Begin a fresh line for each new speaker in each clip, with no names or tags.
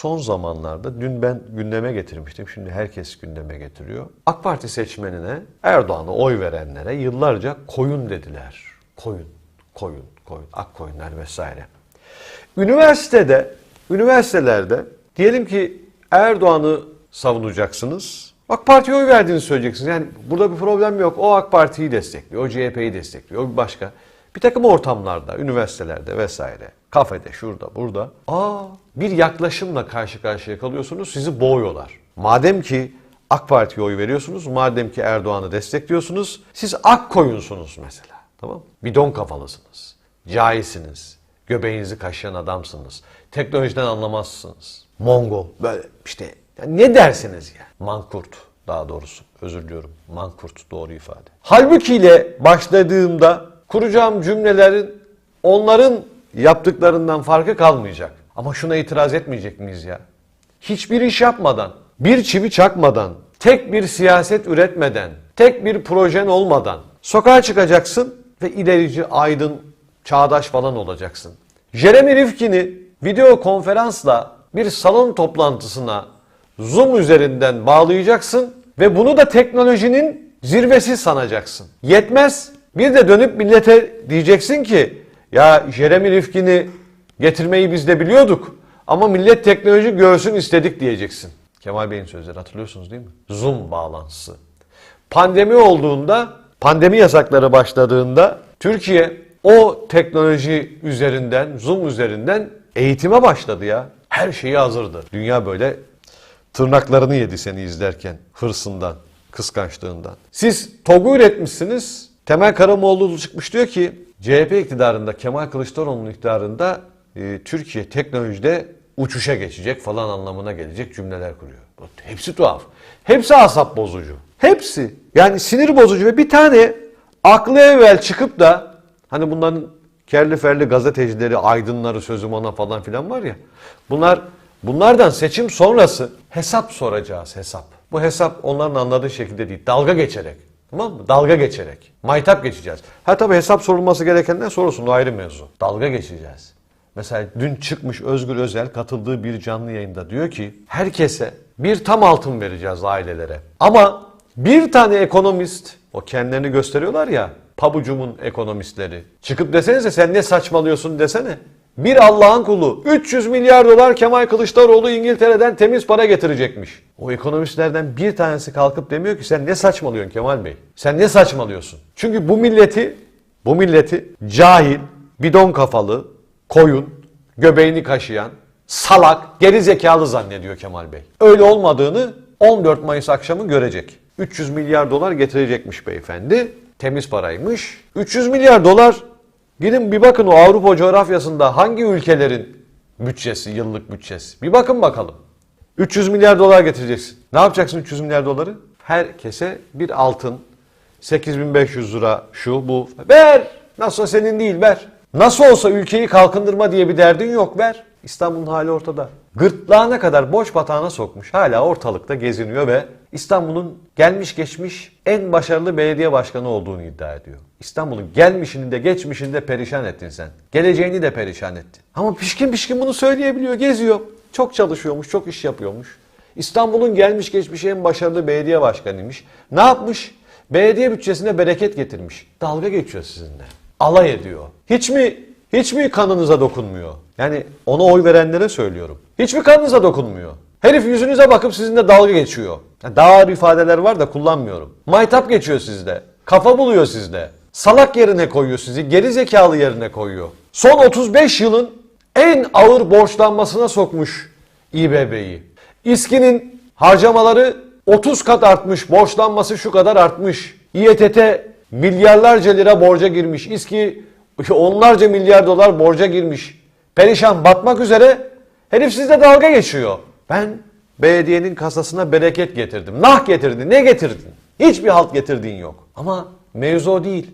son zamanlarda dün ben gündeme getirmiştim. Şimdi herkes gündeme getiriyor. AK Parti seçmenine Erdoğan'a oy verenlere yıllarca koyun dediler. Koyun, koyun, koyun, ak koyunlar vesaire. Üniversitede, üniversitelerde diyelim ki Erdoğan'ı savunacaksınız. AK Parti'ye oy verdiğini söyleyeceksiniz. Yani burada bir problem yok. O AK Parti'yi destekliyor, o CHP'yi destekliyor, o bir başka. Bir takım ortamlarda, üniversitelerde vesaire, kafede, şurada, burada. Aa, bir yaklaşımla karşı karşıya kalıyorsunuz, sizi boğuyorlar. Madem ki AK Parti'ye oy veriyorsunuz, madem ki Erdoğan'ı destekliyorsunuz, siz ak koyunsunuz mesela. Tamam mı? Bidon kafalısınız, cahilsiniz, göbeğinizi kaşıyan adamsınız, teknolojiden anlamazsınız. Mongol, böyle işte ya ne dersiniz ya? Mankurt daha doğrusu. Özür diliyorum. Mankurt doğru ifade. Halbuki ile başladığımda kuracağım cümlelerin onların yaptıklarından farkı kalmayacak. Ama şuna itiraz etmeyecek miyiz ya? Hiçbir iş yapmadan, bir çivi çakmadan, tek bir siyaset üretmeden, tek bir projen olmadan sokağa çıkacaksın ve ilerici, aydın, çağdaş falan olacaksın. Jeremy Rifkin'i video konferansla bir salon toplantısına Zoom üzerinden bağlayacaksın ve bunu da teknolojinin zirvesi sanacaksın. Yetmez. Bir de dönüp millete diyeceksin ki ya Jeremy Rifkin'i getirmeyi biz de biliyorduk ama millet teknoloji görsün istedik diyeceksin. Kemal Bey'in sözleri hatırlıyorsunuz değil mi? Zoom bağlantısı. Pandemi olduğunda, pandemi yasakları başladığında Türkiye o teknoloji üzerinden, Zoom üzerinden eğitime başladı ya. Her şeyi hazırdı. Dünya böyle tırnaklarını yedi seni izlerken hırsından, kıskançlığından. Siz TOG'u üretmişsiniz. Temel Karamoğlu çıkmış diyor ki CHP iktidarında, Kemal Kılıçdaroğlu'nun iktidarında e, Türkiye teknolojide uçuşa geçecek falan anlamına gelecek cümleler kuruyor. Hepsi tuhaf. Hepsi asap bozucu. Hepsi. Yani sinir bozucu ve bir tane aklı evvel çıkıp da hani bunların kerli ferli gazetecileri, aydınları, sözüm ona falan filan var ya. Bunlar bunlardan seçim sonrası hesap soracağız hesap. Bu hesap onların anladığı şekilde değil. Dalga geçerek. Tamam mı? Dalga geçerek. Maytap geçeceğiz. Ha tabii hesap sorulması gerekenler sorulsun o ayrı mevzu. Dalga geçeceğiz. Mesela dün çıkmış Özgür Özel katıldığı bir canlı yayında diyor ki herkese bir tam altın vereceğiz ailelere. Ama bir tane ekonomist o kendilerini gösteriyorlar ya pabucumun ekonomistleri. Çıkıp desenize sen ne saçmalıyorsun desene. Bir Allah'ın kulu 300 milyar dolar Kemal Kılıçdaroğlu İngiltere'den temiz para getirecekmiş. O ekonomistlerden bir tanesi kalkıp demiyor ki sen ne saçmalıyorsun Kemal Bey? Sen ne saçmalıyorsun? Çünkü bu milleti bu milleti cahil, bidon kafalı, koyun, göbeğini kaşıyan, salak, geri zekalı zannediyor Kemal Bey. Öyle olmadığını 14 Mayıs akşamı görecek. 300 milyar dolar getirecekmiş beyefendi. Temiz paraymış. 300 milyar dolar gidin bir bakın o Avrupa coğrafyasında hangi ülkelerin bütçesi, yıllık bütçesi. Bir bakın bakalım. 300 milyar dolar getireceksin. Ne yapacaksın 300 milyar doları? Herkese bir altın, 8500 lira şu bu. Ver. Nasıl senin değil ver. Nasıl olsa ülkeyi kalkındırma diye bir derdin yok ver. İstanbul'un hali ortada. Gırtlağına kadar boş batağına sokmuş. Hala ortalıkta geziniyor ve İstanbul'un gelmiş geçmiş en başarılı belediye başkanı olduğunu iddia ediyor. İstanbul'un gelmişini de geçmişini de perişan ettin sen. Geleceğini de perişan ettin. Ama pişkin pişkin bunu söyleyebiliyor, geziyor. Çok çalışıyormuş, çok iş yapıyormuş. İstanbul'un gelmiş geçmiş en başarılı belediye başkanıymış. Ne yapmış? Belediye bütçesine bereket getirmiş. Dalga geçiyor sizinle. Alay ediyor. Hiç mi hiç mi kanınıza dokunmuyor? Yani ona oy verenlere söylüyorum. Hiç mi kanınıza dokunmuyor? Herif yüzünüze bakıp sizinle dalga geçiyor. Daha ağır ifadeler var da kullanmıyorum. Maytap geçiyor sizde. Kafa buluyor sizde. Salak yerine koyuyor sizi. Geri zekalı yerine koyuyor. Son 35 yılın en ağır borçlanmasına sokmuş İBB'yi. İSKİ'nin harcamaları 30 kat artmış. Borçlanması şu kadar artmış. İETT milyarlarca lira borca girmiş. İSKİ onlarca milyar dolar borca girmiş. Perişan batmak üzere herif sizle dalga geçiyor. Ben belediyenin kasasına bereket getirdim. Nah getirdin. Ne getirdin? Hiçbir halt getirdiğin yok. Ama mevzu değil.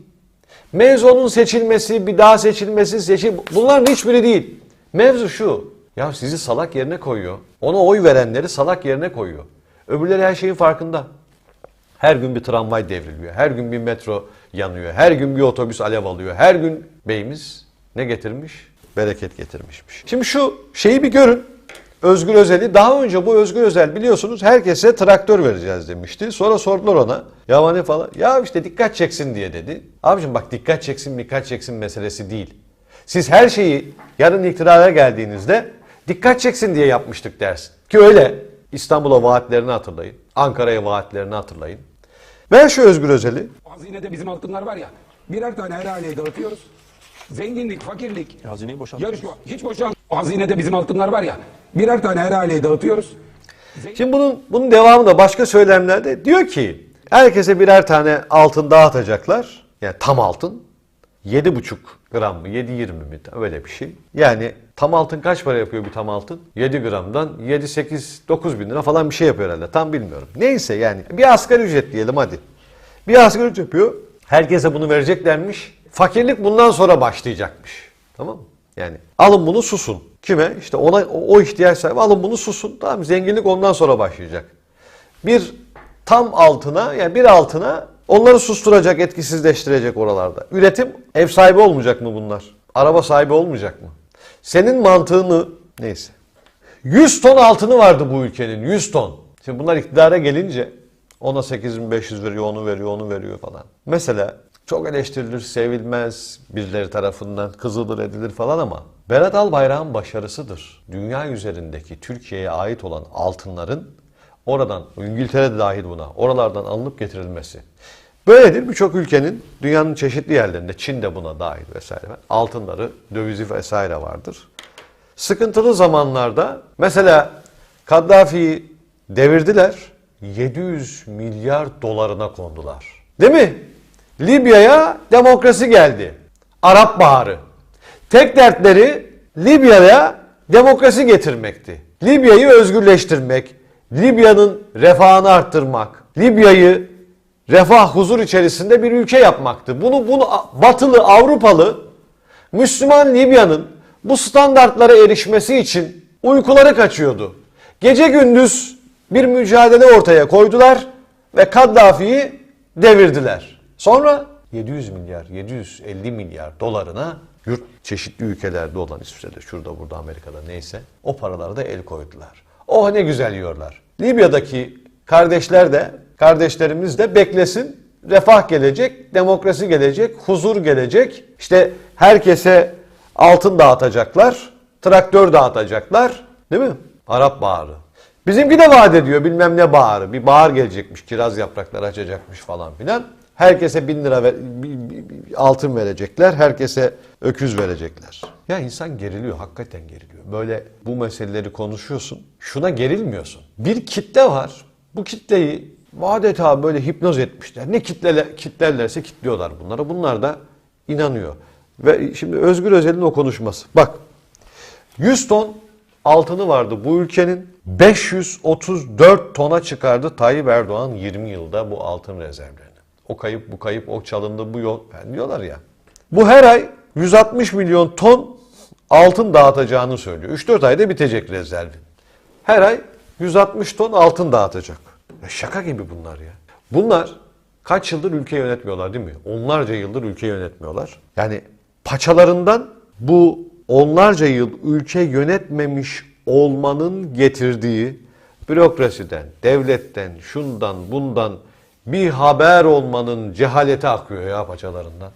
Mevzunun seçilmesi, bir daha seçilmesi, seçim bunların hiçbiri değil. Mevzu şu. Ya sizi salak yerine koyuyor. Ona oy verenleri salak yerine koyuyor. Öbürleri her şeyin farkında. Her gün bir tramvay devriliyor. Her gün bir metro yanıyor. Her gün bir otobüs alev alıyor. Her gün beyimiz ne getirmiş? Bereket getirmişmiş. Şimdi şu şeyi bir görün. Özgür Özel'i daha önce bu Özgür Özel biliyorsunuz herkese traktör vereceğiz demişti. Sonra sordular ona ya ne falan. Ya işte dikkat çeksin diye dedi. Abicim bak dikkat çeksin dikkat çeksin meselesi değil. Siz her şeyi yarın iktidara geldiğinizde dikkat çeksin diye yapmıştık dersin. Ki öyle İstanbul'a vaatlerini hatırlayın. Ankara'ya vaatlerini hatırlayın. Ver şu Özgür Özel'i.
Hazinede bizim altınlar var ya. Birer tane her aileye dağıtıyoruz. Zenginlik, fakirlik.
Hazineyi boşalt.
Yarışma. Hiç boşalt. Hazinede bizim altınlar var ya. Birer tane her aileye dağıtıyoruz.
Şimdi bunun, bunun devamı da başka söylemlerde diyor ki herkese birer tane altın dağıtacaklar. Yani tam altın. 7,5 gram mı 7,20 mi öyle bir şey. Yani tam altın kaç para yapıyor bir tam altın? 7 gramdan 7, 8, 9 bin lira falan bir şey yapıyor herhalde tam bilmiyorum. Neyse yani bir asgari ücret diyelim hadi. Bir asgari ücret yapıyor. Herkese bunu vereceklermiş. Fakirlik bundan sonra başlayacakmış. Tamam mı? Yani alın bunu susun. Kime? İşte ona o, ihtiyaç sahibi alın bunu susun. Tamam zenginlik ondan sonra başlayacak. Bir tam altına yani bir altına onları susturacak, etkisizleştirecek oralarda. Üretim ev sahibi olmayacak mı bunlar? Araba sahibi olmayacak mı? Senin mantığını neyse. 100 ton altını vardı bu ülkenin 100 ton. Şimdi bunlar iktidara gelince ona 8500 veriyor, onu veriyor, onu veriyor falan. Mesela çok eleştirilir, sevilmez birileri tarafından, kızılır edilir falan ama Berat Albayrak'ın başarısıdır. Dünya üzerindeki Türkiye'ye ait olan altınların oradan, İngiltere de dahil buna, oralardan alınıp getirilmesi. Böyledir birçok ülkenin dünyanın çeşitli yerlerinde, Çin de buna dahil vesaire, altınları, dövizi vesaire vardır. Sıkıntılı zamanlarda mesela Kaddafi'yi devirdiler. 700 milyar dolarına kondular. Değil mi? Libya'ya demokrasi geldi. Arap Baharı. Tek dertleri Libya'ya demokrasi getirmekti. Libya'yı özgürleştirmek, Libya'nın refahını arttırmak, Libya'yı refah huzur içerisinde bir ülke yapmaktı. Bunu bunu batılı Avrupalı Müslüman Libya'nın bu standartlara erişmesi için uykuları kaçıyordu. Gece gündüz bir mücadele ortaya koydular ve Kaddafi'yi devirdiler. Sonra 700 milyar, 750 milyar dolarına yurt çeşitli ülkelerde olan İsviçre'de, şurada, burada, Amerika'da neyse o paralara da el koydular. Oh ne güzel yiyorlar. Libya'daki kardeşler de, kardeşlerimiz de beklesin. Refah gelecek, demokrasi gelecek, huzur gelecek. İşte herkese altın dağıtacaklar, traktör dağıtacaklar. Değil mi? Arap Baharı. Bizimki de vaat ediyor bilmem ne baharı. Bir bahar gelecekmiş, kiraz yaprakları açacakmış falan filan. Herkese bin lira ver- altın verecekler, herkese öküz verecekler. Ya insan geriliyor, hakikaten geriliyor. Böyle bu meseleleri konuşuyorsun, şuna gerilmiyorsun. Bir kitle var, bu kitleyi adeta böyle hipnoz etmişler. Ne kitlele, kitlerlerse kitliyorlar bunlara. Bunlar da inanıyor. Ve şimdi Özgür Özel'in o konuşması. Bak 100 ton altını vardı bu ülkenin. 534 tona çıkardı Tayyip Erdoğan 20 yılda bu altın rezervlerini. O kayıp, bu kayıp, o çalındı, bu yol yani diyorlar ya. Bu her ay 160 milyon ton altın dağıtacağını söylüyor. 3-4 ayda bitecek rezervin. Her ay 160 ton altın dağıtacak. Ya şaka gibi bunlar ya. Bunlar kaç yıldır ülke yönetmiyorlar değil mi? Onlarca yıldır ülke yönetmiyorlar. Yani paçalarından bu onlarca yıl ülke yönetmemiş olmanın getirdiği bürokrasiden, devletten, şundan, bundan bir haber olmanın cehaleti akıyor ya paçalarından.